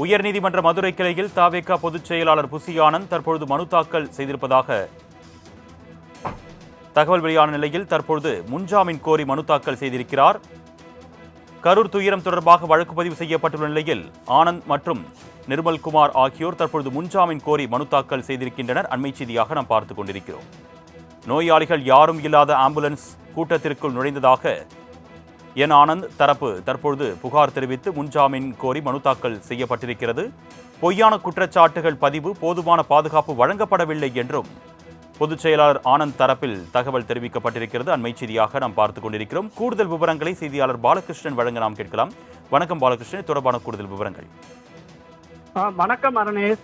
உயர்நீதிமன்ற மதுரை கிளையில் தாவேகா பொதுச் செயலாளர் புசி ஆனந்த் தற்பொழுது மனு தாக்கல் செய்திருப்பதாக தகவல் வெளியான நிலையில் தற்பொழுது முன்ஜாமீன் கோரி மனு தாக்கல் செய்திருக்கிறார். கரூர் துயரம் தொடர்பாக வழக்கு பதிவு செய்யப்பட்டுள்ள நிலையில் ஆனந்த் மற்றும் நிர்மல்குமார் ஆகியோர் தற்பொழுது முன்ஜாமீன் கோரி மனு தாக்கல் செய்திருக்கின்றனர். அண்மை செய்தியாக நாம் பார்த்துக் கொண்டிருக்கிறோம். நோயாளிகள் யாரும் இல்லாத ஆம்புலன்ஸ் கூட்டத்திற்குள் நுழைந்ததாக என் ஆனந்த் தரப்பு தற்பொழுது புகார் தெரிவித்து முன்ஜாமீன் கோரி மனு தாக்கல் செய்யப்பட்டிருக்கிறது. பொய்யான குற்றச்சாட்டுகள் பதிவு போதுமான பாதுகாப்பு வழங்கப்படவில்லை என்றும் பொதுச் செயலாளர் ஆனந்த் தரப்பில் தகவல் தெரிவிக்கப்பட்டிருக்கிறது. அண்மை செய்தியாக நாம் பார்த்துக் கொண்டிருக்கிறோம். கூடுதல் விவரங்களை செய்தியாளர் பாலகிருஷ்ணன் வழங்க நாம் கேட்கலாம். வணக்கம் பாலகிருஷ்ணன். தொடர்பான கூடுதல் விவரங்கள். வணக்கம் அரணேஷ்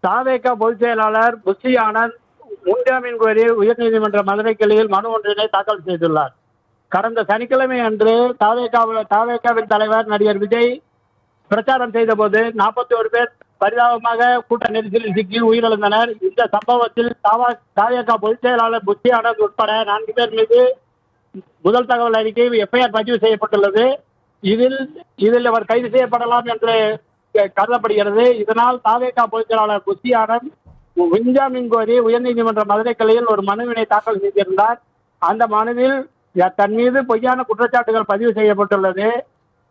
தாவேக பொதுச் செயலாளர் புஷி ஆனந்த் முன்ஜாமீன் கோரி உயர்நீதிமன்ற மதுரை கிளையில் மனு ஒன்றினை தாக்கல் செய்துள்ளார். கடந்த சனிக்கிழமை அன்று தாவேகா தாவேகாவின் தலைவர் நடிகர் விஜய் பிரச்சாரம் செய்தபோது நாற்பத்தி ஒரு பேர் பரிதாபமாக கூட்ட நெரிசலில் சிக்கி உயிரிழந்தனர். இந்த சம்பவத்தில் தாவா தாவேகா பொதுச் செயலாளர் புஷி ஆனந்த் உட்பட நான்கு பேர் மீது முதல் தகவல் அறிக்கை எஃப்ஐஆர் பதிவு செய்யப்பட்டுள்ளது. இதில் இதில் அவர் கைது செய்யப்படலாம் என்று க- கருதப்படுகிறது. இதனால் தாவேகா பொதுச் செயலாளர் புஷி ஆனந்த் கோரி உயர்நீதிமன்ற மதுரை கிளையில் ஒரு மனுவினை தாக்கல் செய்திருந்தார். அந்த மனுவில் தன் மீது பொய்யான குற்றச்சாட்டுகள் பதிவு செய்யப்பட்டுள்ளது.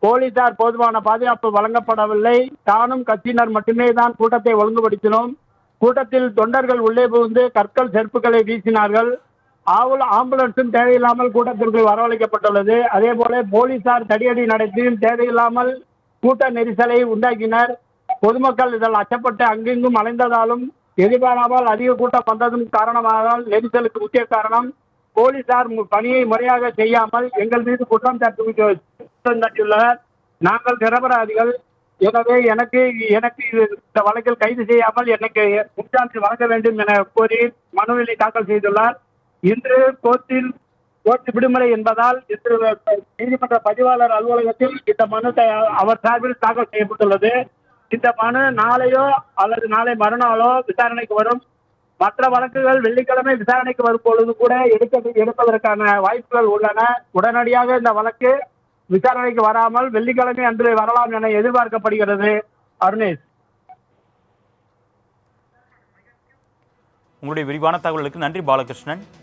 போலீசார் போதுமான பாதுகாப்பு வழங்கப்படவில்லை. தானும் கட்சியினர் மட்டுமே தான் கூட்டத்தை ஒழுங்குபடுத்தினோம். கூட்டத்தில் தொண்டர்கள் உள்ளே புகுந்து கற்கள் செருப்புகளை வீசினார்கள். ஆவுல ஆம்புலன்ஸும் தேவையில்லாமல் கூட்டத்திற்குள் வரவழைக்கப்பட்டுள்ளது. அதே போல போலீசார் தடியடி நடத்தியும் தேவையில்லாமல் கூட்ட நெரிசலை உண்டாக்கினர். பொதுமக்கள் இதில் அச்சப்பட்டு அங்கெங்கும் அலைந்ததாலும் எதிர்பாராமல் அதிக கூட்டம் வந்ததும் காரணமாக நெரிசலுக்கு முக்கிய காரணம் போலீசார் பணியை முறையாக செய்யாமல் எங்கள் மீது குற்றம் சாட்டு குற்றம் சாட்டியுள்ளனர். நாங்கள் நிரபராதிகள். எனவே எனக்கு எனக்கு இந்த வழக்கில் கைது செய்யாமல் எனக்கு முன்ஜாமீன் வழங்க வேண்டும் என கோரி மனுவினை தாக்கல் செய்துள்ளார். இன்று கோர்ட்டில் கோர்ட் விடுமுறை என்பதால் இன்று நீதிமன்ற பதிவாளர் அலுவலகத்தில் இந்த மனு அவர் சார்பில் தாக்கல் செய்யப்பட்டுள்ளது. இந்த மனு நாளையோ அல்லது நாளை மறுநாளோ விசாரணைக்கு வரும். மற்ற வழக்குகள் வெள்ளிக்கிழமை விசாரணைக்கு வரும் பொழுது கூட எடுக்க எடுப்பதற்கான வாய்ப்புகள் உள்ளன. உடனடியாக இந்த வழக்கு விசாரணைக்கு வராமல் வெள்ளிக்கிழமை அன்று வரலாம் என எதிர்பார்க்கப்படுகிறது. அருணேஷ். உங்களுடைய விரிவான தகவலுக்கு நன்றி பாலகிருஷ்ணன்.